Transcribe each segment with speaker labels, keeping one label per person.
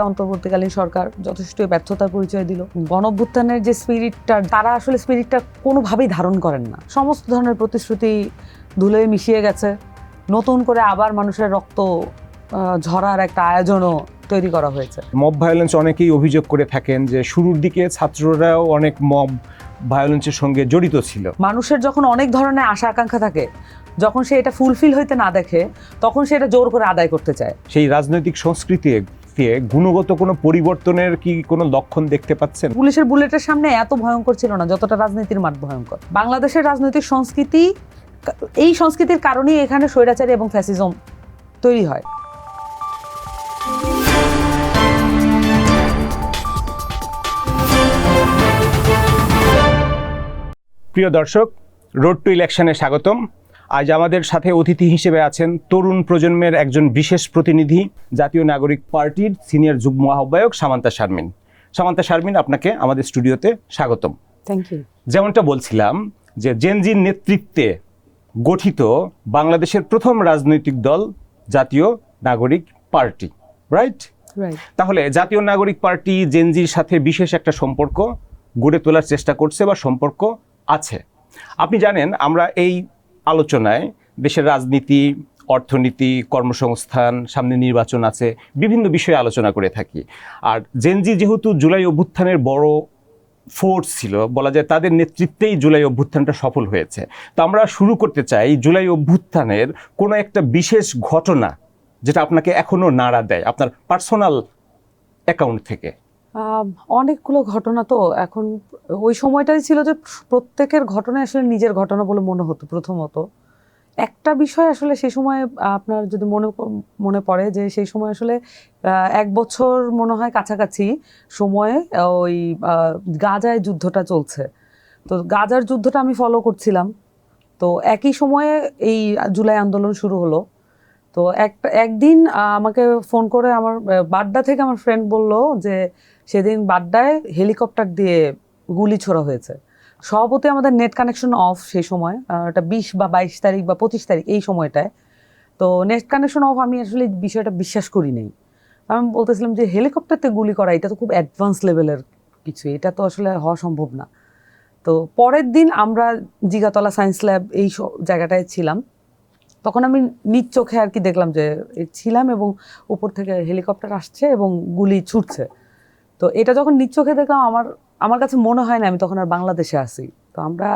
Speaker 1: অন্তর্বর্তীকালীন সরকার যথেষ্ট ব্যর্থতার পরিচয় দিল। গণভ্যুত্থানের যে স্পিরিটটা তারা আসলে স্পিরিটটা কোনোভাবেই ধারণ করেন না। সমস্ত ধরনের প্রতিশ্রুতি ধুলে মিশিয়ে গেছে। নতুন করে আবার মানুষের রক্ত ঝরার একটা আয়োজনও তৈরি করা হয়েছে।
Speaker 2: মব ভায়োলেন্স অনেকেই অভিযোগ করে থাকেন যে শুরুর দিকে ছাত্ররাও অনেক মব ভায়োলেন্সের সঙ্গে জড়িত ছিল।
Speaker 1: মানুষের যখন অনেক ধরনের আশা আকাঙ্ক্ষা থাকে যখন সে এটা ফুলফিল হইতে না দেখে তখন সে এটা জোর করে আদায় করতে চায়।
Speaker 2: সেই রাজনৈতিক সংস্কৃতিতে গুণগত কোনো পরিবর্তনের কি কোনো লক্ষণ দেখতে পাচ্ছেন?
Speaker 1: পুলিশের বুলেটের সামনে এত ভয়ঙ্কর ছিল না যতটা রাজনীতির মাঠ ভয়ঙ্কর। বাংলাদেশের রাজনৈতিক সংস্কৃতি এই সংস্কৃতির কারণেই এখানে স্বৈরাচারী এবং ফ্যাসিজম তৈরি হয়।
Speaker 2: প্রিয় দর্শক রোড টু ইলেকশনে স্বাগতম। আজ আমাদের সাথে অতিথি হিসেবে আছেন তরুণ প্রজন্মের একজন বিশেষ প্রতিনিধি জাতীয় নাগরিক পার্টির সিনিয়র যুগ্ম আহ্বায়ক সামান্তা শারমিন। সামান্তা শারমিন আপনাকে আমাদের স্টুডিওতে স্বাগতম।
Speaker 1: থ্যাংক ইউ
Speaker 2: যেমনটা বলছিলাম যে জেনজির নেতৃত্বে গঠিত বাংলাদেশের প্রথম রাজনৈতিক দল জাতীয় নাগরিক পার্টি রাইট
Speaker 1: রাইট
Speaker 2: তাহলে জাতীয় নাগরিক পার্টি জেনজির সাথে বিশেষ একটা সম্পর্ক গড়ে তোলার চেষ্টা করছে বা সম্পর্ক আছে। আপনি জানেন আমরা এই আলোচনায় দেশের রাজনীতি, অর্থনীতি, কর্মসংস্থান, সামনে নির্বাচন আছে, বিভিন্ন বিষয়ে আলোচনা করে থাকি। আর জেনজি যেহেতু জুলাই অভ্যুত্থানের বড় ফোর্স ছিল, বলা যায় তাদের নেতৃত্বেই জুলাই অভ্যুত্থানটা সফল হয়েছে। তো আমরা শুরু করতে চাই জুলাই অভ্যুত্থানের কোনো একটা বিশেষ ঘটনা যেটা আপনাকে এখনও নাড়া দেয়, আপনার পার্সোনাল অ্যাকাউন্ট থেকে।
Speaker 1: অনেকগুলো ঘটনা তো এখন, ওই সময়টাই ছিল যে প্রত্যেকের ঘটনা আসলে নিজের ঘটনা বলে মনে হতো প্রথমত। একটা বিষয় আসলে সেই সময়, আপনার যদি মনে মনে পড়ে যে সেই সময় আসলে এক বছর মনে হয় কাছাকাছি সময়ে ওই গাজায় যুদ্ধটা চলছে। তো গাজার যুদ্ধটা আমি ফলো করছিলাম। তো একই সময়ে এই জুলাই আন্দোলন শুরু হলো। তো একটা একদিন আমাকে ফোন করে আমার বাড্ডা থেকে আমার ফ্রেন্ড বলল যে সেদিন বাড্ডায় হেলিকপ্টার দিয়ে গুলি ছোড়া হয়েছে। সভাপতি আমাদের নেট কানেকশন অফ সেই সময় এটা বিশ বা বাইশ তারিখ বা পঁচিশ তারিখ এই সময়টায়। তো নেট কানেকশন অফ আমি আসলে বিষয়টা বিশ্বাস করি নাই। আমি বলতেছিলাম যে হেলিকপ্টারতে গুলি করা, এটা তো খুব অ্যাডভান্স লেভেলের কিছু, এটা তো আসলে হওয়া সম্ভব না। তো পরের দিন আমরা জিগাতলা সায়েন্স ল্যাব এই জায়গাটায় ছিলাম। তখন আমি নিজ চোখে আর কি দেখলাম যে ছিলাম এবং উপর থেকে হেলিকপ্টার আসছে এবং গুলি ছুটছে। তো এটা যখন নিজ চোখে দেখলাম, আমার আমার কাছে মনে হয় না আমি তখন আর বাংলাদেশে আসি তো আমরা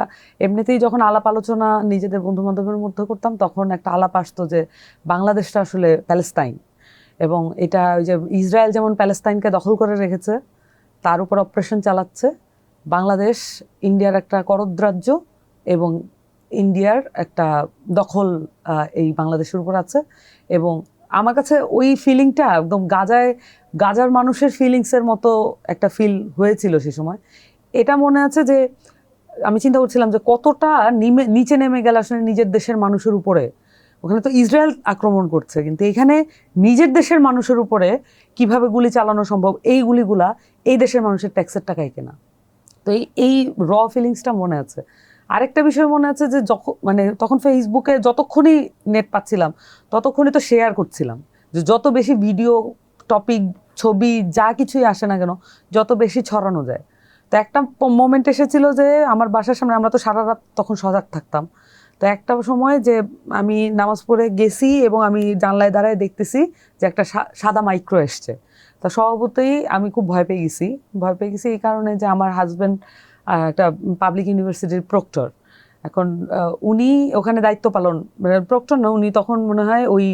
Speaker 1: এমনিতেই যখন আলাপ আলোচনা নিজেদের বন্ধু বান্ধবের মধ্যে করতাম, তখন একটা আলাপ আসতো যে বাংলাদেশটা আসলে প্যালেস্তাইন। এবং এটা ওই যে ইসরায়েল যেমন প্যালেস্তাইনকে দখল করে রেখেছে, তার উপর অপারেশন চালাচ্ছে, বাংলাদেশ ইন্ডিয়ার একটা করদ্রাজ্য এবং ইন্ডিয়ার একটা দখল এই বাংলাদেশের উপর আছে। এবং আমার কাছে ওই ফিলিংটা একদম গাজায় গাজার মানুষের ফিলিংসের মতো একটা ফিল হয়েছিল সে সময়। এটা মনে আছে যে, আমি চিন্তা করছিলাম যে কতটা নিমে, নিচে নেমে গেল আসলে নিজের দেশের মানুষের উপরে। ওখানে তো ইসরায়েল আক্রমণ করছে, কিন্তু এখানে নিজের দেশের মানুষের উপরে কীভাবে গুলি চালানো সম্ভব, এই গুলিগুলা এই দেশের মানুষের ট্যাক্সের টাকায় কেনা। তো এই এই র ফিলিংসটা মনে আছে। আরেকটা বিষয় মনে আছে যে যখন মানে তখন ফেসবুকে যতক্ষণই নেট পাচ্ছিলাম, ততক্ষণই তো শেয়ার করছিলাম। যে যত বেশি ভিডিও টপিক ছবি যা কিছুই আসে না কেন, যত বেশি ছড়ানো যায়। তো একটা মোমেন্ট এসেছিল যে আমার বাসার সামনে, আমরা তো সারা রাত তখন সজাগ থাকতাম। তো একটা সময় যে আমি নামাজ পড়ে গেছি এবং আমি জানলায় দাঁড়ায় দেখতেছি যে একটা সাদা মাইক্রো এসছে। তা স্বভাবতই আমি খুব ভয় পেয়ে গেছি। ভয় পেয়ে গেছি এই কারণে যে আমার হাজব্যান্ড একটা পাবলিক ইউনিভার্সিটির প্রক্টর এখন উনি ওখানে দায়িত্ব পালন মানে প্রক্টর না, উনি তখন মনে হয় ওই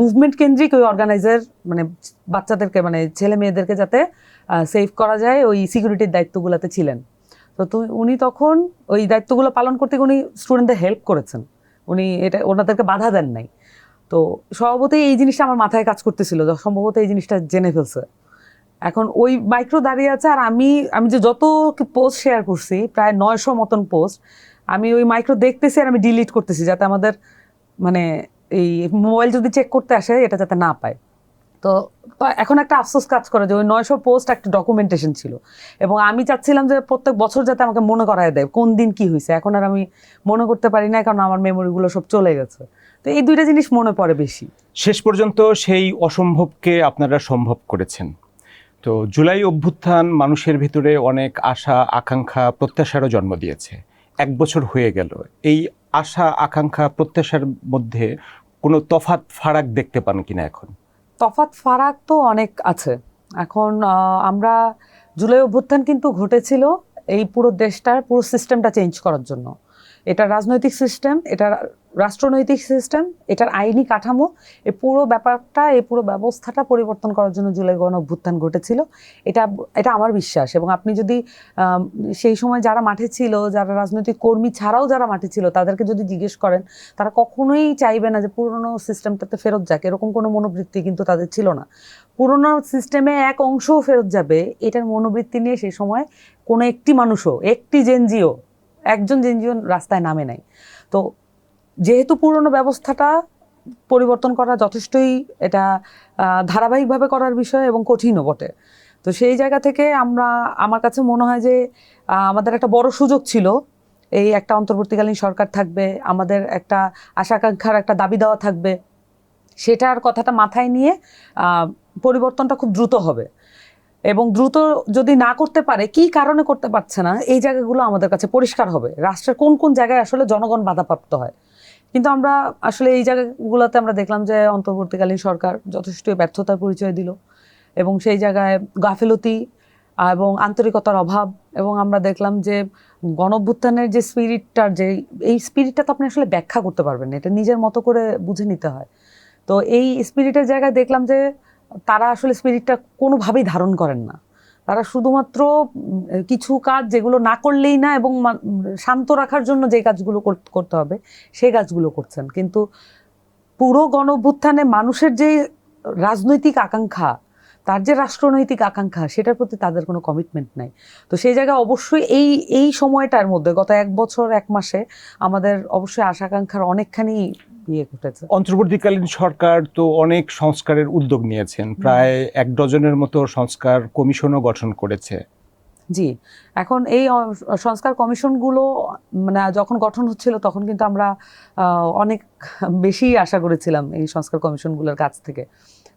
Speaker 1: মুভমেন্ট কেন্দ্রিক ওই অর্গানাইজার মানে বাচ্চাদেরকে মানে ছেলে মেয়েদেরকে যাতে সেভ করা যায় ওই সিকিউরিটির দায়িত্বগুলোতে ছিলেন। তো উনি তখন ওই দায়িত্বগুলো পালন করতে উনি স্টুডেন্টদের হেল্প করেছেন। উনি এটা, ওনাদেরকে বাধা দেন নাই। তো স্বভাবতই এই জিনিসটা আমার মাথায় কাজ করতেছিল সম্ভবত এই জিনিসটা জেনে ফেলছে। এখন ওই মাইক্রো দাঁড়িয়ে আছে, আর আমি আমি যে যত পোস্ট শেয়ার করছি, প্রায় নয়শো মতন পোস্ট আমি ওই মাইক্রো দেখতেছি আর আমি ডিলিট করতেছি যাতে আমাদের মানে এই মোবাইল যদি চেক করতে আসে, এটা যাতে না পায়। তো এখন একটা আফসোস কাজ করে যে ওই নয়শো পোস্ট একটা ডকুমেন্টেশন ছিল। এবং আমি চাচ্ছিলাম যে প্রত্যেক বছর যাতে আমাকে মনে করায় দেয় কোন দিন কি হয়েছে। এখন আর আমি মনে করতে পারি না, কারণ আমার মেমোরিগুলো সব চলে গেছে। তো এই দুইটা জিনিস মনে পড়ে বেশি।
Speaker 2: শেষ পর্যন্ত সেই অসম্ভবকে আপনারা সম্ভব করেছেন। তো জুলাই অভ্যুত্থান মানুষের ভিতরে অনেক আশা, আকাঙ্ক্ষা, প্রত্যাশারও জন্ম দিয়েছে। এক বছর হয়ে গেল। এই আশা, আকাঙ্ক্ষা, প্রত্যাশার মধ্যে কোনো তফাত ফারাক দেখতে পান কিনা এখন?
Speaker 1: তফাত ফারাক তো অনেক আছে। এখন আমরা জুলাই অভ্যুত্থান কিন্তু ঘটেছিল এই পুরো দেশটার, পুরো সিস্টেমটা চেঞ্জ করার জন্য। এটা রাজনৈতিক সিস্টেম এটা রাষ্ট্রনৈতিক সিস্টেম এটার আইনি কাঠামো এই পুরো ব্যাপারটা এই পুরো ব্যবস্থাটা পরিবর্তন করার জন্য জুলাই গণ অভ্যুত্থান ঘটেছিল। এটা এটা আমার বিশ্বাস এবং আপনি যদি সেই সময় যারা মাঠে ছিল, যারা রাজনৈতিক কর্মী ছাড়াও যারা মাঠে ছিল, তাদেরকে যদি জিজ্ঞেস করেন, তারা কখনোই চাইবে না যে পুরনো সিস্টেমটাতে ফেরত যাক। এরকম কোনো মনোবৃত্তি কিন্তু তাদের ছিল না। পুরনো সিস্টেমে এক অংশও ফেরত যাবে, এটার মনোবৃত্তি নিয়ে সেই সময় কোনো একটি মানুষও, একটি জেনজিও একজন জেনজিও রাস্তায় নামে নাই। তো যেহেতু পুরনো ব্যবস্থাটা পরিবর্তন করা যথেষ্টই এটা ধারাবাহিকভাবে করার বিষয় এবং কঠিনও বটে। তো সেই জায়গা থেকে আমরা, আমার কাছে মনে হয় যে আমাদের একটা বড় সুযোগ ছিল। এই একটা অন্তর্বর্তীকালীন সরকার থাকবে, আমাদের একটা আশাকাঙ্ক্ষার একটা দাবি দেওয়া থাকবে। সেটার কথাটা মাথায় নিয়ে পরিবর্তনটা খুব দ্রুত হবে। এবং দ্রুত যদি না করতে পারে, কি কারণে করতে পারছে না, এই জায়গাগুলো আমাদের কাছে পরিষ্কার হবে। রাষ্ট্রের কোন কোন জায়গায় আসলে জনগণ বাধাপ্রাপ্ত হয়। কিন্তু আমরা আসলে এই জায়গাগুলোতে আমরা দেখলাম যে অন্তর্বর্তীকালীন সরকার যথেষ্টই ব্যর্থতার পরিচয় দিল এবং সেই জায়গায় গাফিলতি এবং আন্তরিকতার অভাব এবং আমরা দেখলাম যে গণভ্যুত্থানের যে স্পিরিটটার যে, এই স্পিরিটটা তো আপনি আসলে ব্যাখ্যা করতে পারবেন না, এটা নিজের মতো করে বুঝে নিতে হয়। তো এই স্পিরিটের জায়গায় দেখলাম যে তারা আসলে স্পিরিটটা কোনোভাবেই ধারণ করেন না। তারা শুধুমাত্র কিছু কাজ যেগুলো না করলেই না এবং শান্ত রাখার জন্য যে কাজগুলো করতে হবে, সেই কাজগুলো করছেন। কিন্তু পুরো গণভ্যুত্থানে মানুষের যে রাজনৈতিক আকাঙ্ক্ষা, তার যে রাষ্ট্রনৈতিক আকাঙ্ক্ষা, সেটার প্রতি তাদের কোনো কমিটমেন্ট নাই। তো সেই জায়গায় অবশ্যই এই এই সময়টার মধ্যে, গত এক বছর, এক মাসে আমাদের অবশ্যই আশা আকাঙ্ক্ষার অনেকখানি
Speaker 2: অন্তর্বর্তীকালীন সরকার তো অনেক সংস্কারের উদ্যোগ নিয়েছেন। প্রায় এক ডজনের মতো সংস্কার কমিশনও গঠন করেছে।
Speaker 1: জি এখন এই সংস্কার কমিশনগুলো মানে যখন গঠন হচ্ছিল তখন কিন্তু আমরা অনেক বেশি আশা করেছিলাম এই সংস্কার কমিশনগুলোর কাছ থেকে।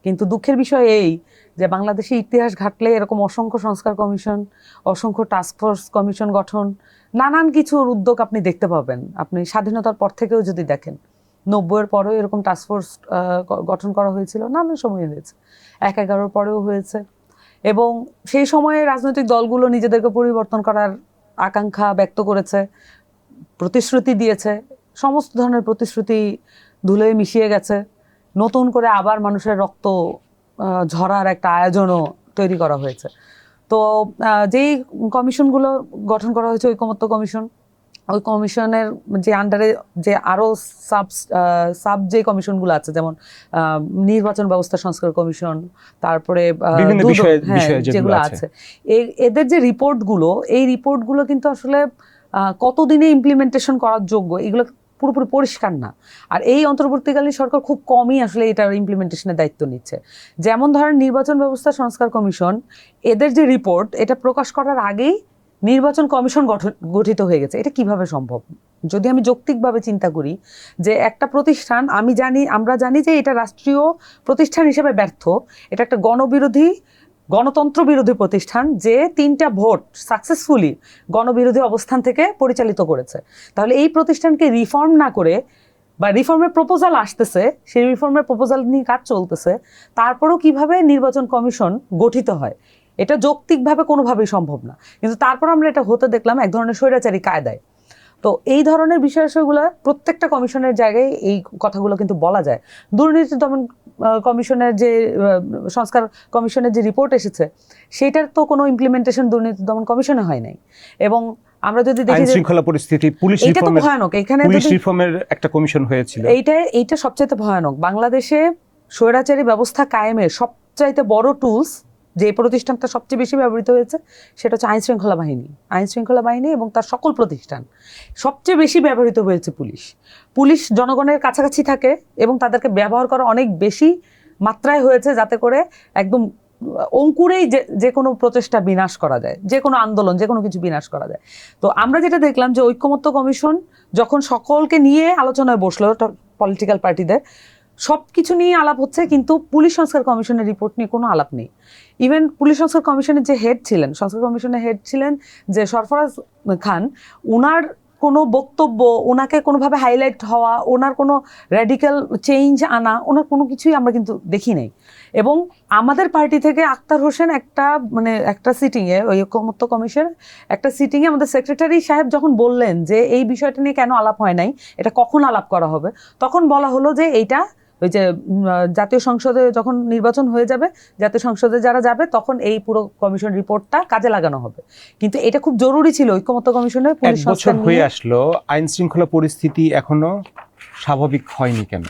Speaker 1: কিন্তু দুঃখের বিষয় এই যে বাংলাদেশে ইতিহাস ঘাটলে এরকম অসংখ্য সংস্কার কমিশন অসংখ্য টাস্কফোর্স কমিশন গঠন নানান কিছুর উদ্যোগ আপনি দেখতে পাবেন। আপনি স্বাধীনতার পর থেকেও যদি দেখেন। নব্বইয়ের পরেও এরকম টাস্কফোর্স গঠন করা হয়েছিল, নানান সময় হয়েছে। এক এগারোর পরেও হয়েছে। এবং সেই সময়ে রাজনৈতিক দলগুলো নিজেদেরকে পরিবর্তন করার আকাঙ্ক্ষা ব্যক্ত করেছে, প্রতিশ্রুতি দিয়েছে, সমস্ত ধরনের প্রতিশ্রুতি ধুলে মিশিয়ে গেছে। নতুন করে আবার মানুষের রক্ত ঝরার একটা আয়োজনও তৈরি করা হয়েছে। তো যেই কমিশনগুলো গঠন করা হয়েছে, ঐকমত্য কমিশন ওই কমিশনের যে আন্ডারে যে আরও সাব সাব যে কমিশনগুলো আছে যেমন নির্বাচন ব্যবস্থা সংস্কার কমিশন তারপরে হ্যাঁ,
Speaker 2: যেগুলো আছে।
Speaker 1: এদের যে রিপোর্টগুলো এই রিপোর্টগুলো কিন্তু আসলে কতদিনে ইমপ্লিমেন্টেশন করার যোগ্য এগুলো পুরোপুরি পরিষ্কার না। আর এই অন্তর্বর্তীকালীন সরকার খুব কমই আসলে এটার ইমপ্লিমেন্টেশনের দায়িত্ব নিচ্ছে। যেমন ধরেন নির্বাচন ব্যবস্থা সংস্কার কমিশন এদের যে রিপোর্ট এটা প্রকাশ করার আগেই নির্বাচন কমিশন গঠন, গঠিত হয়ে গেছে। এটা কীভাবে সম্ভব? যদি আমি যৌক্তিকভাবে চিন্তা করি যে একটা প্রতিষ্ঠান, আমি জানি, আমরা জানি যে এটা রাষ্ট্রীয় প্রতিষ্ঠান হিসেবে ব্যর্থ। এটা একটা গণবিরোধী, গণতন্ত্র বিরোধী প্রতিষ্ঠান যে তিনটা ভোট সাকসেসফুলি গণবিরোধী অবস্থান থেকে পরিচালিত করেছে। তাহলে এই প্রতিষ্ঠানকে রিফর্ম না করে বা রিফর্মের প্রপোজাল আসতেছে, সেই রিফর্মের প্রপোজাল নিয়ে কাজ চলতেছে, তারপরেও কীভাবে নির্বাচন কমিশন গঠিত হয়? এটা যৌক্তিকভাবে কোনোভাবেই সম্ভব না। কিন্তু তারপর আমরা এটা হতে দেখলাম এক ধরনের স্বৈরাচারী কায়দায়। তো এই ধরনের বিষয়গুলো প্রত্যেকটা কমিশনের জায়গায় এই কথাগুলো কিন্তু বলা যায়। দুর্নীতি দমন কমিশনের যে সংস্কার কমিশনের যে রিপোর্ট এসেছে সেটার তো কোনো ইমপ্লিমেন্টেশন দুর্নীতি দমন কমিশনে হয় নাই। এবং আমরা যদি দেখি
Speaker 2: শৃঙ্খলা পরিস্থিতি পুলিশ
Speaker 1: এইটা তো ভয়ানক। এখানে
Speaker 2: পুলিশ রিফর্মের একটা কমিশন হয়েছিল।
Speaker 1: এইটা এইটা সবচাইতে ভয়ানক। বাংলাদেশে স্বৈরাচারী ব্যবস্থা কায়েমের সবচাইতে বড় টুলস যে প্রতিষ্ঠানটা সবচেয়ে বেশি ব্যবহৃত হয়েছে, সেটা হচ্ছে আইন শৃঙ্খলা বাহিনী। আইন শৃঙ্খলা বাহিনী এবং তার সকল প্রতিষ্ঠান। সবচেয়ে বেশি ব্যবহৃত হয়েছে পুলিশ। পুলিশ জনগণের কাছাকাছি থাকে এবং তাদেরকে ব্যবহার করা অনেক বেশি মাত্রায় হয়েছে যাতে করে একদম অঙ্কুরেই যে যে কোনো প্রচেষ্টা বিনাশ করা যায়, যে কোনো আন্দোলন, যে কোনো কিছু বিনাশ করা যায়। তো আমরা যেটা দেখলাম যে ঐক্যমত্য কমিশন যখন সকলকে নিয়ে আলোচনায় বসল পলিটিক্যাল পার্টিদের সব কিছু নিয়ে আলাপ হচ্ছে, কিন্তু পুলিশ সংস্কার কমিশনের রিপোর্ট নিয়ে কোনো আলাপ নেই। ইভেন পুলিশ সংস্কার কমিশনের যে হেড ছিলেন, সংস্কার কমিশনের হেড ছিলেন যে সরফরাজ খান ওনার কোনো বক্তব্য ওনাকে কোনোভাবে হাইলাইট হওয়া ওনার কোনো র্যাডিক্যাল চেঞ্জ আনা ওনার কোনো কিছুই আমরা কিন্তু দেখি নাই। এবং আমাদের পার্টি থেকে আক্তার হোসেন একটা মানে একটা সিটিংয়ে ওই ঐকমত্য কমিশন, একটা সিটিংয়ে আমাদের সেক্রেটারি সাহেব যখন বললেন যে এই বিষয়টা নিয়ে কেন আলাপ হয় নাই, এটা কখন আলাপ করা হবে, তখন বলা হলো যে এইটা ওই যে জাতীয় সংসদে যখন নির্বাচন হয়ে যাবে জাতীয় সংসদে যারা যাবে তখন এই পুরো কমিশন রিপোর্টটা কাজে লাগানো হবে। কিন্তু এটা খুব জরুরি ছিল
Speaker 2: ঐক্যমত্য
Speaker 1: পুলিশ
Speaker 2: বছর হয়ে আসলো আইন শৃঙ্খলা পরিস্থিতি এখনও স্বাভাবিক হয়নি কেন?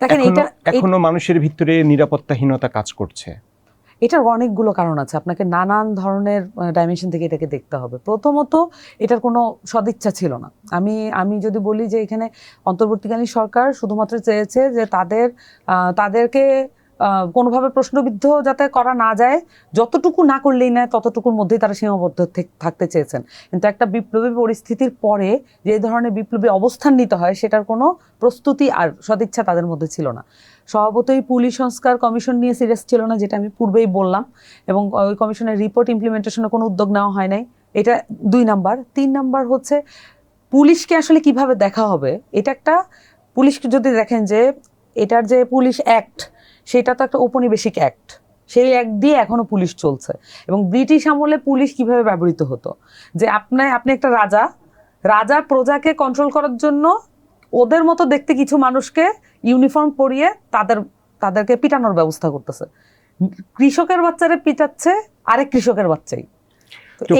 Speaker 1: দেখেন এটা
Speaker 2: এখনও মানুষের ভিতরে নিরাপত্তাহীনতা কাজ করছে।
Speaker 1: এটার অনেকগুলো কারণ আছে। আপনাকে নানান ধরনের ডাইমেনশন থেকে এটাকে দেখতে হবে। প্রথমত, এটার কোনো সদিচ্ছা ছিল না। আমি আমি যদি বলি যে এখানে অন্তর্বর্তীকালীন সরকার শুধুমাত্র চেয়েছে যে তাদের তাদেরকে কোনোভাবে প্রশ্নবিদ্ধ যাতে করা না যায়, যতটুকু না করলেই না ততটুকুর মধ্যেই তারা সীমাবদ্ধ থাকতে চেয়েছেন। কিন্তু একটা বিপ্লবী পরিস্থিতির পরে যে ধরনের বিপ্লবী অবস্থান নিতে হয়, সেটার কোনো প্রস্তুতি আর সদিচ্ছা তাদের মধ্যে ছিল না। স্বভাবতই পুলিশ সংস্কার কমিশন নিয়ে সিরিয়াস ছিল না, যেটা আমি পূর্বেই বললাম, এবং ওই কমিশনের রিপোর্ট ইমপ্লিমেন্টেশনে কোনো উদ্যোগ নেওয়া হয় নাই। এটা দুই নাম্বার। তিন নাম্বার হচ্ছে, পুলিশকে আসলে কীভাবে দেখা হবে? এটা একটা, পুলিশকে যদি দেখেন যে, এটার যে পুলিশ অ্যাক্ট সেটা তো একটা ঔপনিবেশিক অ্যাক্ট সেই অ্যাক্ট দিয়ে এখনও পুলিশ চলছে। এবং ব্রিটিশ আমলে পুলিশ কীভাবে ব্যবহৃত হতো? যে আপনার, আপনি একটা রাজা রাজা প্রজাকে কন্ট্রোল করার জন্য ওদের মতো দেখতে কিছু মানুষকে ইউনিফর্ম পরিয়ে তাদের, তাদেরকে পিটানোর ব্যবস্থা করতেছে। কৃষকের বাচ্চারে পিটাচ্ছে আরেক কৃষকের বাচ্চাই।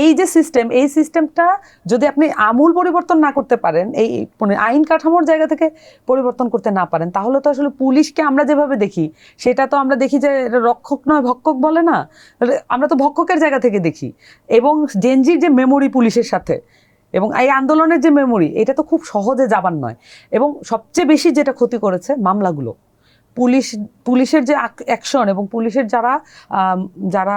Speaker 1: এই যে সিস্টেম এই সিস্টেমটা যদি আপনি আমূল পরিবর্তন না করতে পারেন, এই মানে আইন কাঠামোর জায়গা থেকে পরিবর্তন করতে না পারেন, তাহলে তো আসলে পুলিশকে আমরা যেভাবে দেখি, সেটা তো আমরা দেখি যে রক্ষক নয়, ভক্ষক বলে না। আমরা তো ভক্ষকের জায়গা থেকে দেখি। এবং জেনজির যে মেমোরি পুলিশের সাথে, এবং এই আন্দোলনের যে মেমোরি এটা তো খুব সহজে যাবার নয়। এবং সবচেয়ে বেশি যেটা ক্ষতি করেছে মামলাগুলো। পুলিশ পুলিশের যে অ্যাকশন এবং পুলিশের যারা যারা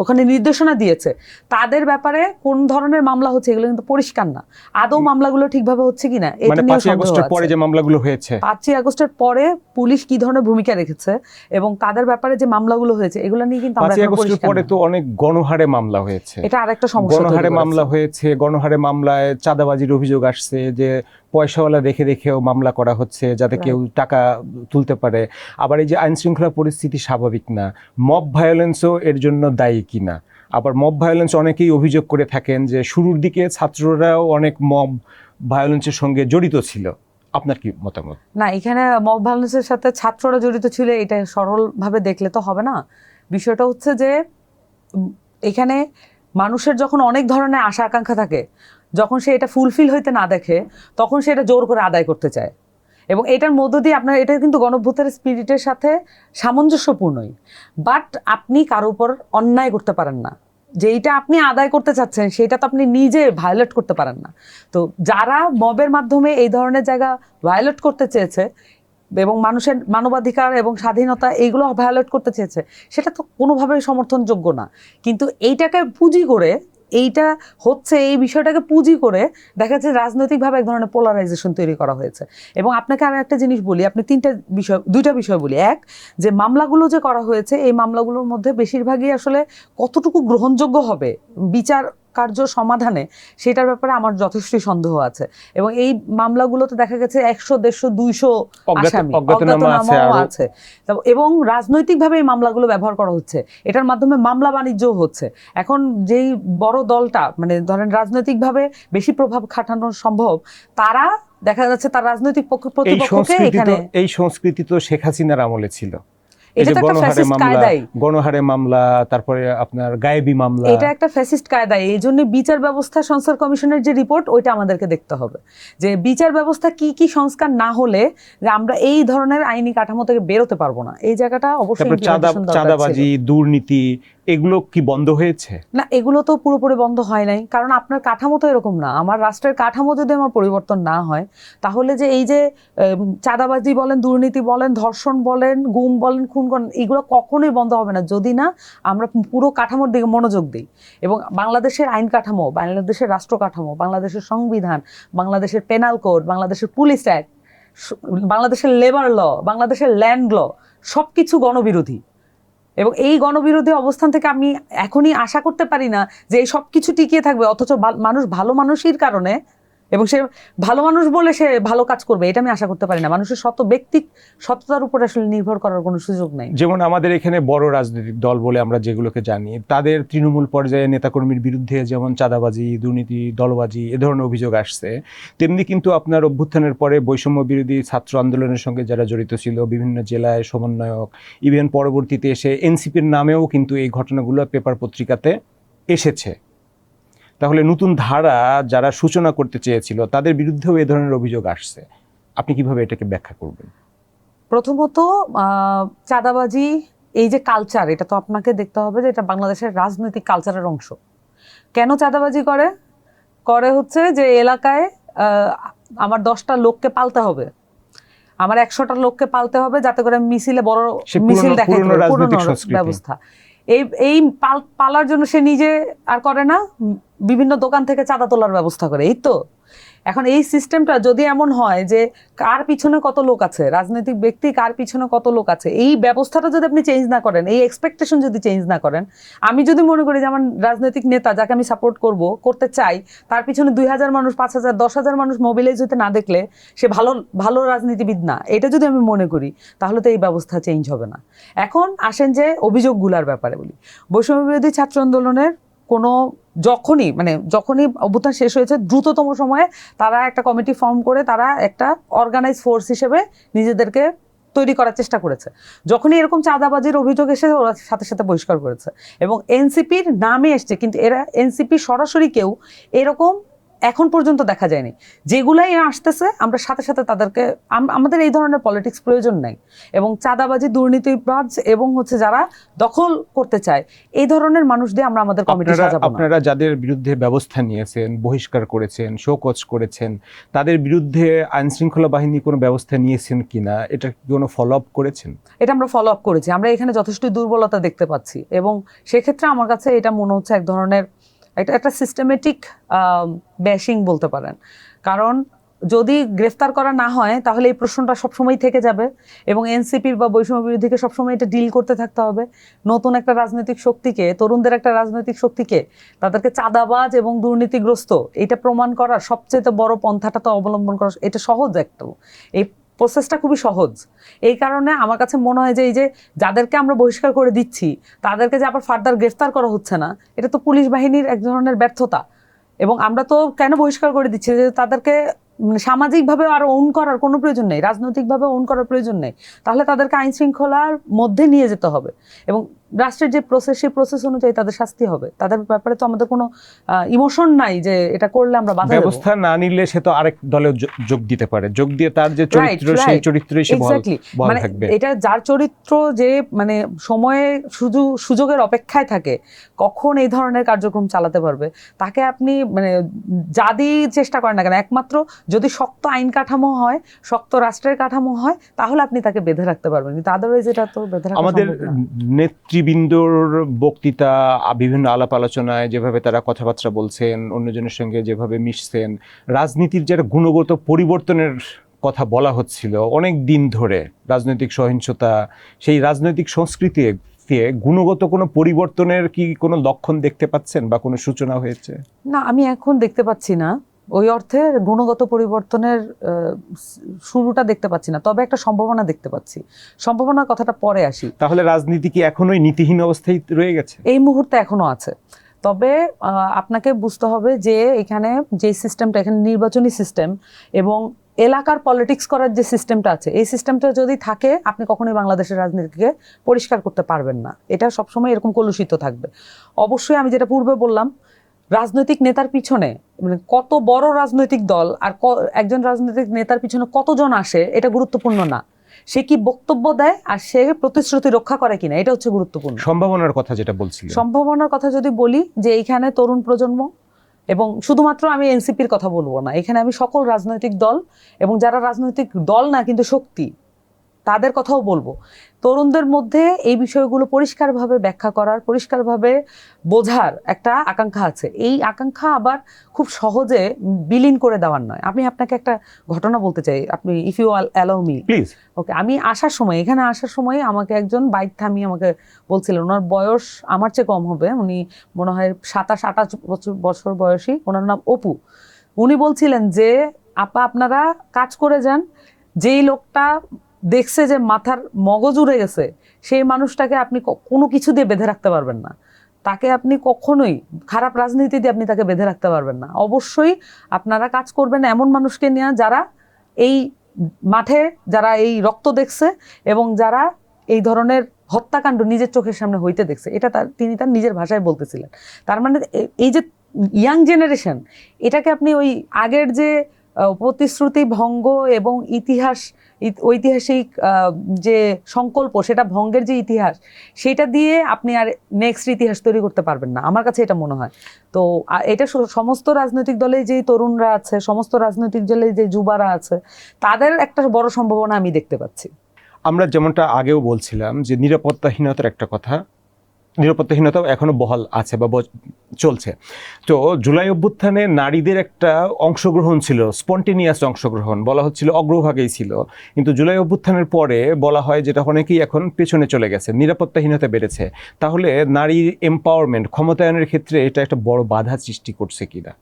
Speaker 1: ওখানে নির্দেশনা দিয়েছে তাদের ব্যাপারে কোন ধরনের মামলা হচ্ছে এগুলো কিন্তু পরিষ্কার না। আদৌ মামলাগুলো ঠিকভাবে হচ্ছে কিনা এটা
Speaker 2: মানে আগস্টের পরে যে মামলাগুলো হয়েছে।
Speaker 1: পাঁচই আগস্টের পরে পুলিশ কি ধরনের ভূমিকা রেখেছে এবং তাদের ব্যাপারে যে মামলাগুলো হয়েছে এগুলো নিয়ে কিন্তু আমরা
Speaker 2: আগস্টের পরে তো অনেক গণহারে মামলা হয়েছে।
Speaker 1: এটা আরেকটা সমস্যা
Speaker 2: গণহারে মামলা হয়েছে গণহারে মামলায় চাঁদাবাজির অভিযোগ আসছে যে পয়সাওয়ালা দেখে দেখেও মামলা করা হচ্ছে যাতে কেউ টাকা তুলতে পারে। আবার এই যে আইন শৃঙ্খলা পরিস্থিতি স্বাভাবিক না মব ভায়োলেন্সও এর জন্য দায়ী কিনা আবার মব ভায়োলেন্স অনেকেই অভিযোগ করে থাকেন যে শুরুর দিকে ছাত্ররাও অনেক মব ভায়োলেন্সের সঙ্গে জড়িত ছিল। আপনার কি মতামত?
Speaker 1: না এখানে মব ভায়োলেন্সের সাথে ছাত্ররা জড়িত ছিল এটা সরলভাবে দেখলে তো হবে না। বিষয়টা হচ্ছে যে এখানে মানুষের যখন অনেক ধরনের আশা আকাঙ্ক্ষা থাকে যখন সে এটা ফুলফিল হইতে না দেখে, তখন সে এটা জোর করে আদায় করতে চায়। এবং এটার মধ্য দিয়ে আপনার, এটা কিন্তু গণভূতের স্পিরিটের সাথে সামঞ্জস্যপূর্ণই। বাট আপনি কারও উপর অন্যায় করতে পারেন না। যেইটা আপনি আদায় করতে চাচ্ছেন, সেটা তো আপনি নিজে ভায়োলেট করতে পারেন না। তো যারা মবের মাধ্যমে এই ধরনের জায়গা ভায়োলেট করতে চেয়েছে, এবং মানুষের মানবাধিকার এবং স্বাধীনতা এইগুলো ভায়োলেট করতে চেয়েছে, সেটা তো কোনোভাবেই সমর্থনযোগ্য না। কিন্তু এইটাকে পুঁজি করে এইটা হচ্ছে এই বিষয়টাকে পুঁজি করে দেখা যাচ্ছে রাজনৈতিকভাবে এক ধরনের পোলারাইজেশন তৈরি করা হয়েছে। এবং আপনাকে আর একটা জিনিস বলি, আপনি তিনটা বিষয়, দুইটা বিষয় বলি। এক, যে মামলাগুলো যে করা হয়েছে, এই মামলাগুলোর মধ্যে বেশিরভাগই আসলে কতটুকু গ্রহণযোগ্য হবে? বিচার কার্য সমাধানে সেটার ব্যাপারে আমার যথেষ্টই সন্দেহ আছে। এবং এই মামলাগুলোতে দেখা গেছে একশো দেড়শো দুইশো আসামি।
Speaker 2: আছে
Speaker 1: অজ্ঞাতনামাও আছে এবং রাজনৈতিকভাবে এই মামলাগুলো ব্যবহার করা হচ্ছে। এটার মাধ্যমে মামলা বাণিজ্য হচ্ছে। এখন যেই বড় দলটা মানে ধরেন রাজনৈতিকভাবে বেশি প্রভাব খাটানো সম্ভব তারা দেখা যাচ্ছে তার রাজনৈতিক পক্ষ প্রতিপক্ষকে এখানে
Speaker 2: এই সংস্কৃতি তো শেখ হাসিনার আমলে ছিল।
Speaker 1: এটা তো একটা ফ্যাসিস্ট কায়দাই
Speaker 2: গণহারে মামলা তারপরে আপনার গায়েবী মামলা।
Speaker 1: এটা একটা ফ্যাসিস্ট কায়দাই এই জন্য বিচার ব্যবস্থা সংস্কার কমিশনের যে রিপোর্ট ওইটা আমাদেরকে দেখতে হবে। যে বিচার ব্যবস্থা কি কি সংস্কার না হলে যে আমরা এই ধরনের আইনি কাঠামো থেকে বেরোতে পারব না। এই জায়গাটা অবশ্যই
Speaker 2: চাঁদা চাঁদাবাজি দুর্নীতি এগুলো কি বন্ধ হয়েছে?
Speaker 1: না, এগুলো তো পুরোপুরি বন্ধ হয় নাই। কারণ আপনার কাঠামো তো এরকম না। আমার রাষ্ট্রের কাঠামো যদি আমার পরিবর্তন না হয়, তাহলে যে এই যে চাঁদাবাজি বলেন, দুর্নীতি বলেন, ধর্ষণ বলেন, গুম বলেন, খুন করেন, এগুলো কখনোই বন্ধ হবে না। যদি না, আমরা পুরো কাঠামোর দিকে মনোযোগ দিই। এবং বাংলাদেশের আইন কাঠামো, বাংলাদেশের রাষ্ট্র কাঠামো, বাংলাদেশের সংবিধান, বাংলাদেশের পেনাল কোড বাংলাদেশের পুলিশ অ্যাক্ট বাংলাদেশের লেবার ল বাংলাদেশের ল্যান্ড ল সব কিছু গণবিরোধী। এবং এই গণবিরোধী অবস্থান থেকে আমি এখনই আশা করতে পারি না যে এই সব কিছু টিকিয়ে থাকবে। অথচ মানুষ, ভালো মানুষের কারণে এবং সে ভালো মানুষ বলে সে ভালো কাজ করবে, এটা আমি আশা করতে পারি না। মানুষের সত ব্যক্তিক সততার উপর আসলে নির্ভর করার কোনো সুযোগ নাই।
Speaker 2: যেমন আমাদের এখানে বড় রাজনৈতিক দল বলে আমরা যেগুলোকে জানি, তাদের তৃণমূল পর্যায়ে নেতাকর্মীর বিরুদ্ধে যেমন চাঁদাবাজি, দুর্নীতি, দলবাজি এ ধরনের অভিযোগ আসছে, তেমনি কিন্তু আপনার অভ্যুত্থানের পরে বৈষম্য বিরোধী ছাত্র আন্দোলনের সঙ্গে যারা জড়িত ছিল, বিভিন্ন জেলায় সমন্বয়ক ইভেন পরবর্তীতে এসে এনসিপির নামেও কিন্তু এই ঘটনাগুলো পেপার পত্রিকাতে এসেছে। তাহলে নতুন ধারা যারা সূচনা করতে চেয়েছিল তাদের বিরুদ্ধেও এ ধরনের অভিযোগ আসছে। আপনি কীভাবে এটাকে ব্যাখ্যা করবেন?
Speaker 1: প্রথমত চাঁদাবাজি এই যে কালচার এটা তো আপনাকে দেখতে হবে যে এটা বাংলাদেশের রাজনৈতিক কালচারের অংশ। কেন চাঁদাবাজি করে? করে হচ্ছে যে এলাকায় আমার দশটা লোককে পালতে হবে। আমার একশোটা লোককে পালতে হবে যাতে করে মিছিলে বড় মিছিল
Speaker 2: সংস্কৃতি।
Speaker 1: ব্যবস্থা। এই এই পাল- পালার জন্য সে নিজে আর করে না? বিভিন্ন দোকান থেকে চাঁদা তোলার ব্যবস্থা করে, এই তো? এখন এই সিস্টেমটা যদি এমন হয় যে কার পিছনে কত লোক আছে, রাজনৈতিক ব্যক্তি কার পিছনে কত লোক আছে, এই ব্যবস্থাটা যদি আপনি চেঞ্জ না করেন, এই এক্সপেকটেশন যদি চেঞ্জ না করেন, আমি যদি মনে করি যে আমার রাজনৈতিক নেতা যাকে আমি সাপোর্ট করব, করতে চাই, তার পিছনে দুই হাজার মানুষ, পাঁচ হাজার, দশ হাজার মানুষ মোবিলাইজ হতে না দেখলে, সে ভালো ভালো রাজনীতিবিদ না। এটা যদি আমি মনে করি, তাহলে তো এই ব্যবস্থা চেঞ্জ হবে না। এখন আসেন যে অভিযোগগুলার ব্যাপারে বলি। বৈষম্য বিরোধী ছাত্র আন্দোলনের কোনো যখনই মানে যখনই অভ্যুত্থান শেষ হয়েছে, দ্রুততম সময়ে তারা একটা কমিটি ফর্ম করে তারা একটা অর্গানাইজ ফোর্স হিসেবে নিজেদেরকে তৈরি করার চেষ্টা করেছে। যখনই এরকম চাঁদাবাজির অভিযোগ এসে ওরা সাথে সাথে বহিষ্কার করেছে। এবং এনসিপির নামে এসছে, কিন্তু এরা এনসিপি সরাসরি কেউ এরকম এখন পর্যন্ত দেখা যায়নি। যেগুলাই আসতেছে আমরা সাথে সাথে তাদেরকে আম- আমাদের এই ধরনের পলিটিক্স প্রয়োজন নাই। এবং চাঁদাবাজি দুর্নীতিবাজ এবং হচ্ছে যারা দখল করতে চায় এই ধরনের মানুষ দিয়ে আমরা আমাদের কমিটি সাজাবো
Speaker 2: আপনারা যাদের বিরুদ্ধে ব্যবস্থা নিয়েছেন বহিষ্কার করেছেন শোকজ করেছেন তাদের বিরুদ্ধে আইন শৃঙ্খলা বাহিনী কোনো ব্যবস্থা নিয়েছেন কিনা এটা কি কোনো ফলো আপ করেছেন?
Speaker 1: এটা আমরা ফলো আপ করেছি। আমরা এখানে যথেষ্ট দুর্বলতা দেখতে পাচ্ছি। এবং সেক্ষেত্রে আমার কাছে এটা মনে হচ্ছে এক ধরনের একটা একটা সিস্টেমেটিক ব্যাশিং বলতে পারেন। কারণ যদি গ্রেফতার করা না হয়, তাহলে এই প্রশ্নটা সবসময় থেকে যাবে এবং এনসিপির বা বৈষম্য বিরোধীকে সবসময় এটা ডিল করতে থাকতে হবে। নতুন একটা রাজনৈতিক শক্তিকে, তরুণদের একটা রাজনৈতিক শক্তিকে, তাদেরকে চাঁদাবাজ এবং দুর্নীতিগ্রস্ত, এটা প্রমাণ করার সবচেয়ে বড় পন্থাটা তো অবলম্বন করা, এটা সহজ একটা এই প্রসেসটা খুবই সহজ। এই কারণে আমার কাছে মনে হয় যে, এই যে যাদেরকে আমরা বহিষ্কার করে দিচ্ছি, তাদেরকে যে আবার ফার্দার গ্রেফতার করা হচ্ছে না, এটা তো পুলিশ বাহিনীর এক ধরনের ব্যর্থতা। এবং আমরা তো কেন বহিষ্কার করে দিচ্ছি? যে তাদেরকে মানে সামাজিকভাবে আর ওন করার কোনো প্রয়োজন নেই, রাজনৈতিকভাবে ওন করার প্রয়োজন নেই, তাহলে তাদেরকে আইন শৃঙ্খলার মধ্যে নিয়ে যেতে হবে। এবং রাষ্ট্রের যে প্রসেস সেই প্রসেস অনুযায়ী তাদের শাস্তি হবে। তাদের ব্যাপারে তো আমাদের কোনো ইমোশন নাই যে এটা করলে আমরা বাধা
Speaker 2: ব্যবস্থা না নিলে সে তো আরেক দলে যোগ- দিতে পারে। যোগ দিয়ে তার যে চরিত্র সেই চরিত্রই সে বহাল
Speaker 1: মানে
Speaker 2: থাকবে।
Speaker 1: এটা যার চরিত্র যে মানে সময়ে শুধু সুযোগের অপেক্ষায় থাকে কখন এই ধরনের কার্যক্রম চালাতে পারবে তাকে আপনি মানে যা দিয়েই চেষ্টা করেন না কেন একমাত্র যদি শক্ত আইন কাঠামো হয় শক্ত রাষ্ট্রের কাঠামো হয় তাহলে আপনি তাকে বেঁধে রাখতে পারবেন। কিন্তু আদারওয়াইজ এটা তো বেঁধে রাখা
Speaker 2: আমাদের
Speaker 1: সম্ভব না।
Speaker 2: নেতৃবৃন্দর বক্তৃতা বিভিন্ন আলাপ আলোচনায় যেভাবে তারা কথাবার্তা বলছেন, অন্যজনের সঙ্গে যেভাবে মিশছেন, রাজনীতির যারা গুণগত পরিবর্তনের কথা বলা হচ্ছিল, অনেক দিন ধরে রাজনৈতিক সহিংসতা, সেই রাজনৈতিক সংস্কৃতি গুণগত কোনো পরিবর্তনের কি কোনো লক্ষণ দেখতে পাচ্ছেন বা কোনো সূচনা হয়েছে?
Speaker 1: না, আমি এখন দেখতে পাচ্ছি না। ওই অর্থে গুণগত পরিবর্তনের শুরুটা দেখতে পাচ্ছি না তবে একটা সম্ভাবনা দেখতে পাচ্ছি। সম্ভাবনার কথাটা পরে আসি।
Speaker 2: তাহলে রাজনীতি কি এখনোই নীতিহীন অবস্থায় রয়ে গেছে?
Speaker 1: এই মুহূর্তে এখনও আছে। তবে আপনাকে বুঝতে হবে যে এখানে যে সিস্টেমটা এখানে নির্বাচনী সিস্টেম এবং এলাকার পলিটিক্স করার যে সিস্টেমটা আছে এই সিস্টেমটা যদি থাকে আপনি কখনোই বাংলাদেশের রাজনীতিকে পরিষ্কার করতে পারবেন না। এটা সবসময় এরকম কলুষিত থাকবে। অবশ্যই আমি যেটা পূর্বে বললাম রাজনৈতিক নেতার পিছনে মানে কত বড় রাজনৈতিক দল আর একজন রাজনৈতিক নেতার পিছনে কতজন আসে এটা গুরুত্বপূর্ণ না। সে কি বক্তব্য দেয় আর সে প্রতিশ্রুতি রক্ষা করে কিনা এটা হচ্ছে গুরুত্বপূর্ণ।
Speaker 2: সম্ভাবনার কথা যেটা বলছি
Speaker 1: সম্ভাবনার কথা যদি বলি যে এইখানে তরুণ প্রজন্ম এবং শুধুমাত্র আমি এনসিপির কথা বলব না এখানে আমি সকল রাজনৈতিক দল এবং যারা রাজনৈতিক দল না কিন্তু শক্তি তাদের কথাও বলব। তরুণদের মধ্যে এই বিষয়গুলো পরিষ্কারভাবে ব্যাখ্যা করার পরিষ্কারভাবে বোঝার একটা আকাঙ্ক্ষা আছে। এই আকাঙ্ক্ষা আবার খুব সহজে বিলীন করে দেওয়ার নয়। আমি আপনাকে একটা ঘটনা বলতে চাই। আপনি if you allow me
Speaker 2: please
Speaker 1: okay আমি আসার সময় এখানে আসার সময় আমাকে একজন বাইক থামিয়ে আমাকে বলছিলেন ওনার বয়স আমার চেয়ে কম হবে। উনি মনে হয় সাতাশ আঠাশ বছর বছর বয়সী। ওনার নাম অপু। উনি বলছিলেন যে আপা আপনারা কাজ করে যান। যেই লোকটা দেখছে যে মাথার মগজ উড়ে গেছে, সেই মানুষটাকে আপনি কোনো কিছু দিয়ে বেঁধে রাখতে পারবেন না। তাকে আপনি কখনোই খারাপ রাজনীতি দিয়ে আপনি তাকে বেঁধে রাখতে পারবেন না। অবশ্যই আপনারা কাজ করবেন এমন মানুষকে নিয়ে যারা এই মাঠে যারা এই রক্ত দেখছে এবং যারা এই ধরনের হত্যাকাণ্ড নিজের চোখের সামনে হইতে দেখছে। এটা তার তিনি তার নিজের ভাষায় বলতেছিলেন। তার মানে এই যে ইয়াং জেনারেশন, এটাকে আপনি ওই আগের যে প্রতিশ্রুতি ভঙ্গ এবং ইতিহাস ইত- ঐতিহাসিক যে সংকল্প, সেটা ভঙ্গের যে ইতিহাস, সেটা দিয়ে আপনি আর নেক্সট ইতিহাস তৈরি করতে পারবেন না। আমার কাছে এটা মনে হয়। তো এটা সমস্ত রাজনৈতিক দলে যে তরুণরা আছে, সমস্ত রাজনৈতিক দলে যে যুবারা আছে, তাদের একটা বড় সম্ভাবনা আমি দেখতে পাচ্ছি।
Speaker 2: আমরা যেমনটা আগেও বলছিলাম যে নিরাপত্তাহীনতার একটা কথা নিরাপত্তাহীনতা এখনও বহাল আছে বা ব- চলছে। তো জুলাই অভ্যুত্থানে নারীদের একটা অংশগ্রহণ ছিল, স্পন্টেনিয়াস অংশগ্রহণ বলা হচ্ছিল, অগ্রভাগেই ছিল। কিন্তু জুলাই অভ্যুত্থানের পরে বলা হয় যেটা অনেকেই এখন পেছনে চলে গেছে, নিরাপত্তাহীনতা বেড়েছে। তাহলে নারীর এম্পাওয়ারমেন্ট ক্ষমতায়নের ক্ষেত্রে এটা একটা বড় বাধা সৃষ্টি করছে কিনা?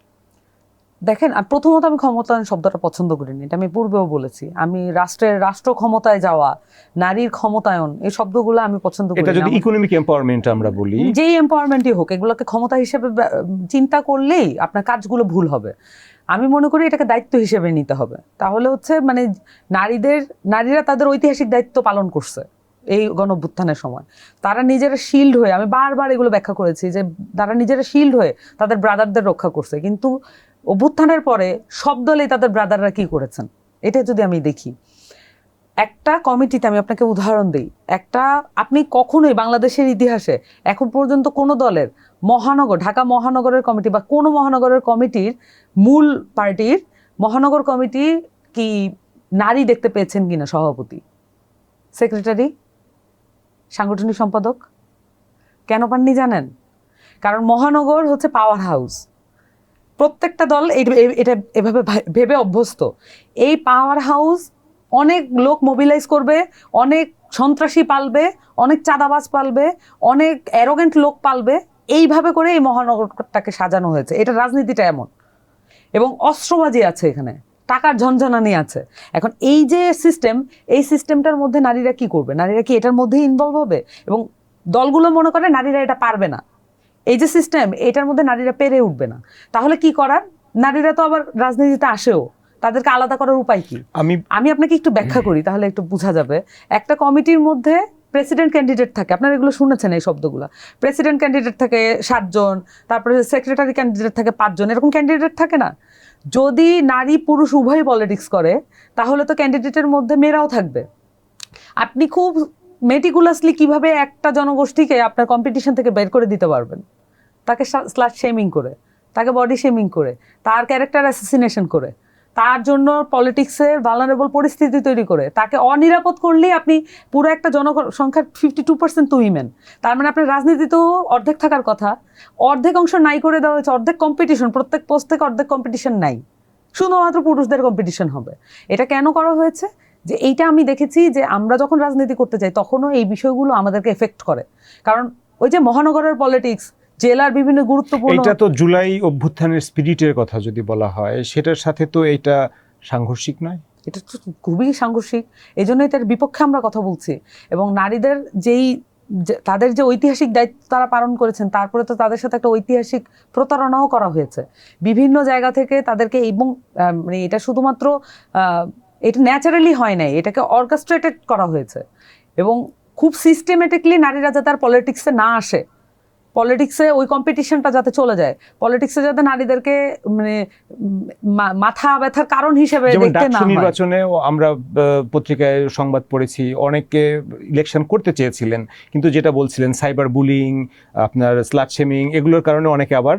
Speaker 1: দেখেন প্রথমত আমি ক্ষমতায়ন শব্দটা পছন্দ করিনি এটা আমি পূর্বেও বলেছি। আমি রাষ্ট্রের রাষ্ট্র ক্ষমতায় যাওয়া নারীর ক্ষমতায়ন এই শব্দগুলো আমি পছন্দ করি
Speaker 2: এটা যদি ইকোনমিক এম্পাওয়ারমেন্ট আমরা বলি।
Speaker 1: যেই এম্পাওয়ারমেন্টই হোক এগুলোকে ক্ষমতা হিসেবে চিন্তা করলেই আপনার কাজগুলো ভুল হবে। আমি মনে করি এটাকে দায়িত্ব হিসেবে নিতে হবে। তাহলে হচ্ছে মানে নারীদের নারীরা তাদের ঐতিহাসিক দায়িত্ব পালন করছে এই গণভ্যুত্থানের সময়। তারা নিজেরা শিল্ড হয়ে আমি বারবার এগুলো ব্যাখ্যা করেছি যে তারা নিজেরা শিল্ড হয়ে তাদের ব্রাদারদের রক্ষা করছে। কিন্তু অভ্যুত্থানের পরে সব দলেই তাদের ব্রাদাররা কি করেছেন? এটা যদি আমি দেখি। একটা কমিটিতে আমি আপনাকে উদাহরণ দিই। একটা, আপনি কখনোই বাংলাদেশের ইতিহাসে এখন পর্যন্ত কোনো দলের মহানগর, ঢাকা মহানগরের কমিটি বা কোনো মহানগরের কমিটির মূল পার্টির মহানগর কমিটি কি নারী দেখতে পেয়েছেন কিনা সভাপতি? সেক্রেটারি? সাংগঠনিক সম্পাদক? কেন পাননি জানেন? কারণ মহানগর হচ্ছে পাওয়ার হাউস প্রত্যেকটা দল এটা এভাবে ভেবে অভ্যস্ত। এই পাওয়ার হাউস অনেক লোক মোবিলাইজ করবে, অনেক সন্ত্রাসী পালবে, অনেক চাঁদাবাজ পালবে, অনেক অ্যারোগেন্ট লোক পালবে। এইভাবে করে এই মহানগরটাকে সাজানো হয়েছে। এটা রাজনীতিটা এমন। এবং অস্ত্রবাজি আছে এখানে। টাকার ঝনঝনানি আছে। এখন এই যে সিস্টেম এই সিস্টেমটার মধ্যে নারীরা কি করবে? নারীরা কি এটার মধ্যেই ইনভলভ হবে? এবং দলগুলো মনে করে নারীরা এটা পারবে না। এই যে সিস্টেম এটার মধ্যে নারীরা পেরে উঠবে না। তাহলে কি করার? নারীরা তো আবার রাজনীতিতে আসেও। তাদেরকে আলাদা করার উপায় কি?
Speaker 2: আমি
Speaker 1: আমি আপনাকে একটু ব্যাখ্যা করি তাহলে একটু বোঝা যাবে। একটা কমিটির মধ্যে প্রেসিডেন্ট ক্যান্ডিডেট থাকে। আপনারা এগুলো শুনেছেন এই শব্দগুলো। প্রেসিডেন্ট ক্যান্ডিডেট থাকে সাতজন তারপরে সেক্রেটারি ক্যান্ডিডেট থাকে পাঁচজন এরকম ক্যান্ডিডেট থাকে না? যদি নারী পুরুষ উভয় পলিটিক্স করে তাহলে তো ক্যান্ডিডেটের মধ্যে মেয়েরাও থাকবে। আপনি খুব মেটিকুলাসলি কীভাবে একটা জনগোষ্ঠীকে আপনার কম্পিটিশন থেকে বের করে দিতে পারবেন? তাকে স্লাট শেমিং করে, তাকে বডি শেমিং করে, তার ক্যারেক্টার অ্যাসিসিনেশন করে, তার জন্য পলিটিক্সের ভালনারেবল পরিস্থিতি তৈরি করে, তাকে অনিরাপদ করলেই আপনি পুরো একটা জনসংখ্যার ফিফটি টু পার্সেন্ট তো উইমেন তার মানে আপনার রাজনীতিতেও অর্ধেক থাকার কথা, অর্ধেক অংশ নাই করে দেওয়া হয়েছে, অর্ধেক কম্পিটিশন প্রত্যেক পোস্ট থেকে অর্ধেক কম্পিটিশন নাই। শুধুমাত্র পুরুষদের কম্পিটিশন হবে। এটা কেন করা হয়েছে? যে এইটা আমি দেখেছি যে আমরা যখন রাজনীতি করতে যাই, তখনও এই বিষয়গুলো আমাদেরকে এফেক্ট করে। কারণ ওই যে মহানগরের পলিটিক্স জেলার বিভিন্ন গুরুত্বপূর্ণ
Speaker 2: এটা তো জুলাই অভ্যুত্থানের স্পিরিটের কথা যদি বলা হয় সেটার সাথে তো এটা সাংঘর্ষিক নয়?
Speaker 1: এটা তো খুবই সাংঘর্ষিক। এই জন্যই তার বিপক্ষে আমরা কথা বলছি। এবং নারীদের যেই তাদের যে ঐতিহাসিক দায়িত্ব তারা পালন করেছেন তারপরে তো তাদের সাথে একটা ঐতিহাসিক প্রতারণাও করা হয়েছে। বিভিন্ন জায়গা থেকে তাদেরকে এবং মানে এটা শুধুমাত্র এটা ন্যাচারালি হয় নাই এটাকে অর্কেস্ট্রেটেড করা হয়েছে। এবং খুব সিস্টেমেটিকলি নারীরা যাতে আর পলিটিক্সে না আসে পলিটিক্সে ওই কম্পিটিশনটা যাতে চলে যায়। পলিটিক্সে যাতে নারীদেরকে মানে মাথা ব্যথার কারণ হিসেবে দেখতে না
Speaker 2: নির্বাচনে আমরা পত্রিকায় সংবাদ পড়েছি অনেকে ইলেকশন করতে চেয়েছিলেন কিন্তু যেটা বলছিলেন সাইবার বুলিং আপনার স্লাট শেমিং এগুলোর কারণে অনেকে আবার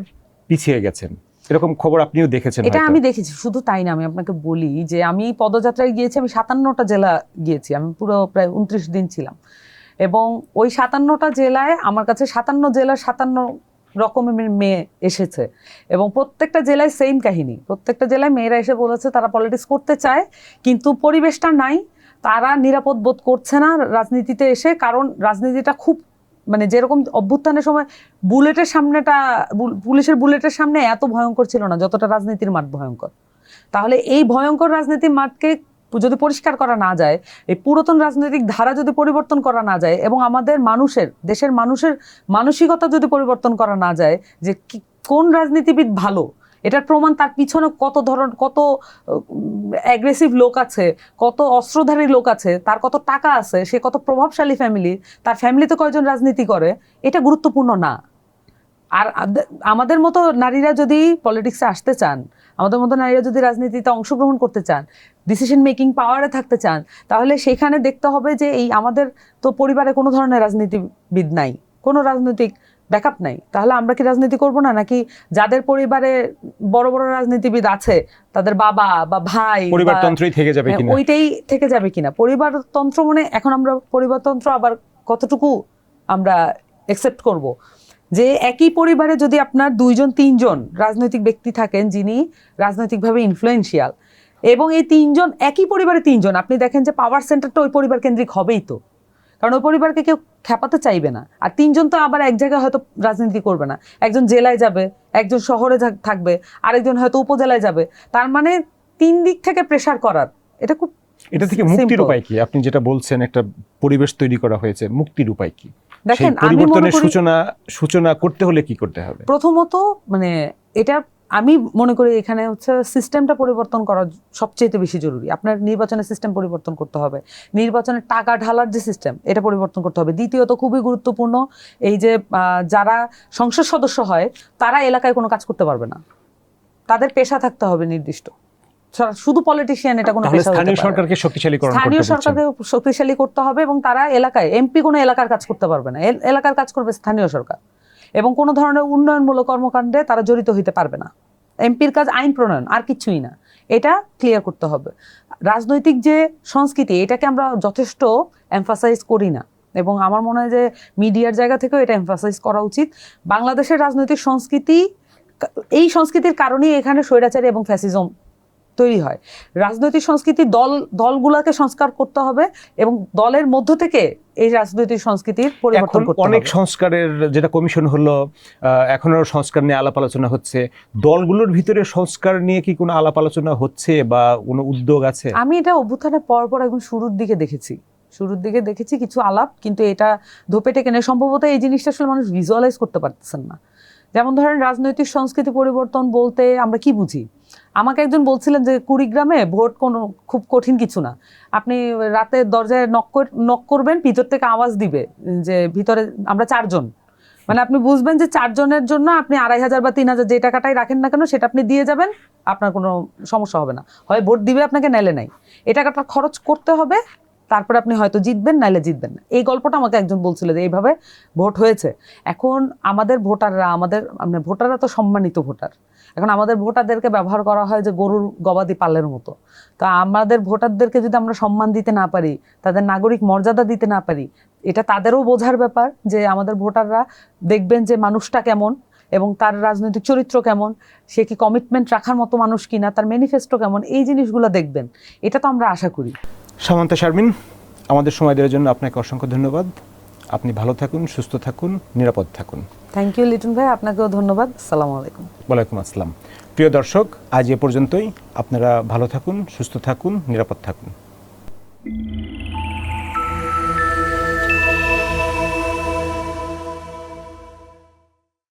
Speaker 2: পিছিয়ে গেছেন। এরকম খবর আপনিও দেখেছেন
Speaker 1: এটা আমি দেখেছি শুধু তাই না আমি আপনাকে বলি যে আমি পদযাত্রায় গিয়েছি আমি সাতান্নটা জেলা গিয়েছি আমি পুরো প্রায় উনত্রিশ দিন ছিলাম। এবং ওই সাতান্নটা জেলায় আমার কাছে সাতান্ন জেলার সাতান্ন রকমের মেয়ে এসেছে। এবং প্রত্যেকটা জেলায় সেম কাহিনী। প্রত্যেকটা জেলায় মেয়েরা এসে বলেছে তারা পলিটিক্স করতে চায়, কিন্তু পরিবেশটা নাই। তারা নিরাপদ বোধ করছে না রাজনীতিতে এসে, কারণ রাজনীতিটা খুব মানে যেরকম অভ্যুত্থানের সময় বুলেটের সামনেটা পুলিশের বুলেটের সামনে এত ভয়ঙ্কর ছিল না, যতটা রাজনীতির মাঠ ভয়ঙ্কর। তাহলে এই ভয়ঙ্কর রাজনীতির মাঠকে যদি পরিষ্কার করা না যায়, এই পুরাতন রাজনৈতিক ধারা যদি পরিবর্তন করা না যায় এবং আমাদের মানুষের, দেশের মানুষের মানসিকতা যদি পরিবর্তন করা না যায়, যে কোন রাজনীতিবিদ ভালো? এটার প্রমাণ তার পিছনে কত ধরন, কত অ্যাগ্রেসিভ লোক আছে, কত অস্ত্রধারী লোক আছে, তার কত টাকা আছে, সে কত প্রভাবশালী ফ্যামিলি তার ফ্যামিলিতে কয়জন রাজনীতি করে, এটা গুরুত্বপূর্ণ না। আর আমাদের মতো নারীরা যদি পলিটিক্সে আসতে চান আমাদের মতো নারীরা যদি রাজনীতিতে অংশগ্রহণ করতে চান ডিসিশন মেকিং পাওয়ারে থাকতে চান তাহলে সেখানে দেখতে হবে যে এই আমাদের তো পরিবারে কোনো ধরনের রাজনীতিবিদ নাই কোনো রাজনৈতিক ব্যাকআপ নাই। তাহলে আমরা কি রাজনীতি করব না? নাকি যাদের পরিবারে বড় বড় রাজনীতিবিদ আছে তাদের বাবা বা ভাই
Speaker 2: পরিবারতন্ত্রই থেকে যাবে
Speaker 1: হ্যাঁ,
Speaker 2: কিনা?
Speaker 1: ওইটাই থেকে যাবে কিনা? পরিবারতন্ত্র মানে এখন আমরা পরিবারতন্ত্র আবার কতটুকু আমরা একসেপ্ট করব? যে একই পরিবারে যদি আপনার দুইজন তিনজন রাজনৈতিক ব্যক্তি থাকেন যিনি রাজনৈতিকভাবে ইনফ্লুয়েন্সিয়াল এবং এই তিনজন একই পরিবারে তিনজন আপনি দেখেন যে পাওয়ার সেন্টারটা ওই পরিবার কেন্দ্রিক হবেই তো। কারণ ওই পরিবারকে কেউ খেপাতে চাইবে না। আর তিনজন তো আবার এক জায়গায় হয়তো রাজনীতি করবে না। একজন জেলায় যাবে একজন শহরে থাক- থাকবে আরেকজন হয়তো উপজেলায় যাবে। তার মানে তিন দিক থেকে প্রেসার করার। এটা খুব
Speaker 2: এটা থেকে মুক্তির উপায় কি? আপনি যেটা বলছেন একটা পরিবেশ তৈরি করা হয়েছে মুক্তির উপায় কি?
Speaker 1: দেখেন আমি
Speaker 2: পরিবর্তনের সূচনা সূচনা করতে হলে কি করতে হবে?
Speaker 1: প্রথমত মানে এটা আমি মনে করি এখানে হচ্ছে সিস্টেমটা পরিবর্তন করা সবচেয়ে বেশি জরুরি। আপনার নির্বাচনের সিস্টেম পরিবর্তন করতে হবে। নির্বাচনের টাকা ঢালার যে সিস্টেম এটা পরিবর্তন করতে হবে। দ্বিতীয়ত খুবই গুরুত্বপূর্ণ এই যে আহ, যারা সংসদ সদস্য হয় তারা এলাকায় কোনো কাজ করতে পারবে না। তাদের পেশা থাকতে হবে নির্দিষ্ট। শুধু পলিটিশিয়ান এটা কোনো পেশা
Speaker 2: স্থানীয়। সরকারকে
Speaker 1: স্থানীয়
Speaker 2: করতে বলছেন।
Speaker 1: সরকারকে শক্তিশালী করতে হবে এবং তারা এলাকায় এমপি কোনো এলাকার কাজ করতে পারবে না। এলাকার কাজ করবে স্থানীয় সরকার। এবং কোনো ধরনের উন্নয়নমূলক কর্মকাণ্ডে তারা জড়িত হইতে পারবে না। এমপির কাজ আইন প্রণয়ন আর কিছুই না। এটা ক্লিয়ার করতে হবে। রাজনৈতিক যে সংস্কৃতি এটাকে আমরা যথেষ্ট এমফাসাইজ করি না। এবং আমার মনে হয় যে মিডিয়ার জায়গা থেকেও এটা এমফাসাইজ করা উচিত। বাংলাদেশের রাজনৈতিক সংস্কৃতি এই সংস্কৃতির কারণেই এখানে স্বৈরাচারী এবং ফ্যাসিজম তৈরি হয়। রাজনৈতিক সংস্কৃতি দল দলগুলোকে সংস্কার করতে হবে এবং দলের মধ্য থেকে এই রাজনৈতিক সংস্কৃতির পরিবর্তন করতে
Speaker 2: অনেক সংস্কারের যেটা কমিশন হলো এখনও সংস্কার নিয়ে আলাপ আলোচনা হচ্ছে। দলগুলোর ভিতরে সংস্কার নিয়ে কি কোনো আলাপ আলোচনা হচ্ছে বা কোনো উদ্যোগ আছে?
Speaker 1: আমি এটা অভ্যুত্থানের পর পর একদম শুরুর দিকে দেখেছি। শুরুর দিকে দেখেছি কিছু আলাপ কিন্তু এটা ধোপে টেকে নেই। সম্ভবত এই জিনিসটা আসলে মানুষ ভিজুয়ালাইজ করতে পারতেছেন না। যেমন ধরেন রাজনৈতিক সংস্কৃতি পরিবর্তন বলতে আমরা কি বুঝি? আমাকে একজন বলছিলেন যে কুড়িগ্রামে ভোট কোনো খুব কঠিন কিছু না। আপনি রাতে দরজায় নক নক করবেন, ভিতর থেকে আওয়াজ দিবে যে ভিতরে আমরা চারজন। মানে আপনি বুঝবেন যে চারজনের জন্য আপনি আড়াই হাজার বা তিন হাজার যে টাকাটাই রাখেন না কেন, সেটা আপনি দিয়ে যাবেন, আপনার কোনো সমস্যা হবে না। হয় ভোট দিবে, আপনাকে নাইলে নাই। এই টাকাটা খরচ করতে হবে, তারপরে আপনি হয়তো জিতবেন, নাইলে জিতবেন না। এই গল্পটা আমাকে একজন বলছিল যে এইভাবে ভোট হয়েছে। এখন আমাদের ভোটাররা, আমাদের মানে ভোটাররা তো সম্মানিত ভোটার। এখন আমাদের ভোটারদেরকে ব্যবহার করা হয় যে গরুর গবাদি পালের মতো। তো আমাদের ভোটারদেরকে যদি আমরা সম্মান দিতে না পারি, তাদের নাগরিক মর্যাদা দিতে না পারি, এটা তাদেরও বোঝার ব্যাপার যে আমাদের ভোটাররা দেখবেন যে মানুষটা কেমন এবং তার রাজনৈতিক চরিত্র কেমন, সে কি কমিটমেন্ট রাখার মতো মানুষ কিনা, তার ম্যানিফেস্টো কেমন, এই জিনিসগুলো দেখবেন। এটা তো আমরা আশা করি।
Speaker 2: সামান্তা শারমিন, আমাদের সময় দেওয়ার জন্য আপনাকে অসংখ্য ধন্যবাদ। আপনি ভালো থাকুন সুস্থ থাকুন নিরাপদ থাকুন।
Speaker 1: থ্যাংক ইউ লিটন ভাই আপনাকেও ধন্যবাদ। সালাম আলাইকুম।
Speaker 2: ওয়ালাইকুম আসসালাম। প্রিয় দর্শক আজ এ পর্যন্তই। আপনারা ভালো থাকুন সুস্থ থাকুন নিরাপদ থাকুন।